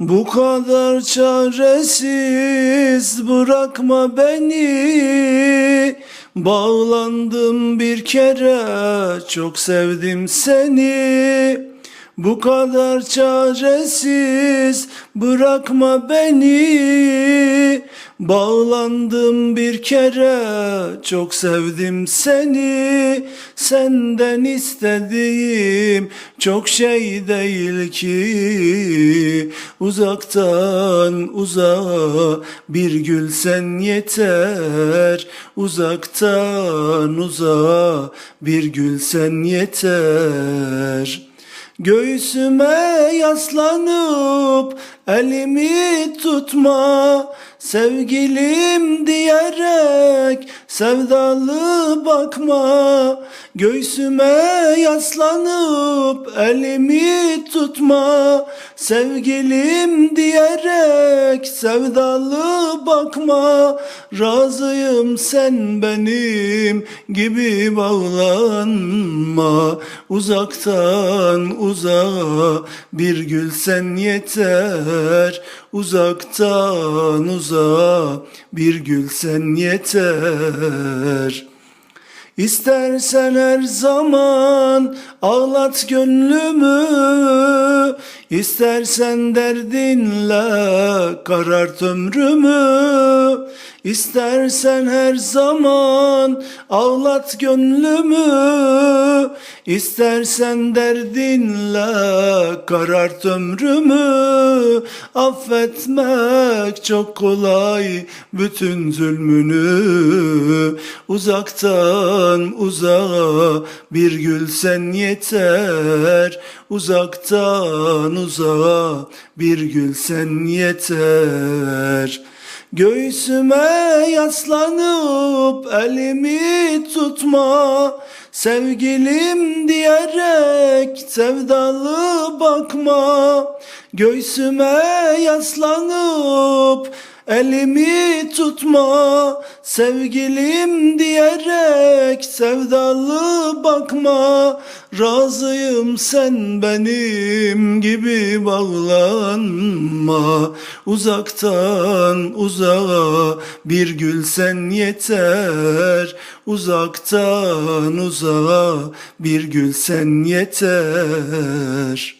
Bu kadar çaresiz bırakma beni. Bağlandım bir kere çok sevdim seni. Bu kadar çaresiz bırakma beni. Bağlandım bir kere. Çok sevdim seni. Senden istediğim çok şey değil ki. Uzaktan uzağa bir gülsen yeter. Uzaktan uzağa bir gülsen yeter Göğsüme yaslanıp elimi tutma Sevgilim diyerek sevdalı bakma. Göğsüme yaslanıp elimi tutma Sevgilim diyerek sevdalı bakma Razıyım sen benim gibi bağlanma. Uzaktan uzağa bir gülsen yeter Uzaktan uzağa bir gülsen yeter. İstersen her zaman ağlat gönlümü İstersen derdinle karart ömrümü İstersen her zaman ağlat gönlümü İstersen derdinle karart ömrümü. Affetmek çok kolay bütün zulmünü. Uzaktan uzağa bir gülsen yeter Uzaktan uzağa bir gülsen yeter. Göğsüme yaslanıp elimi tutma. Sevgilim diyerek sevdalı bakma. Göğsüme yaslanıp elimi tutma Sevgilim diyerek sevdalı bakma. Razıyım sen benim gibi bağlanma. Uzaktan uzağa bir gülsen yeter. Uzaktan uzağa bir gülsen yeter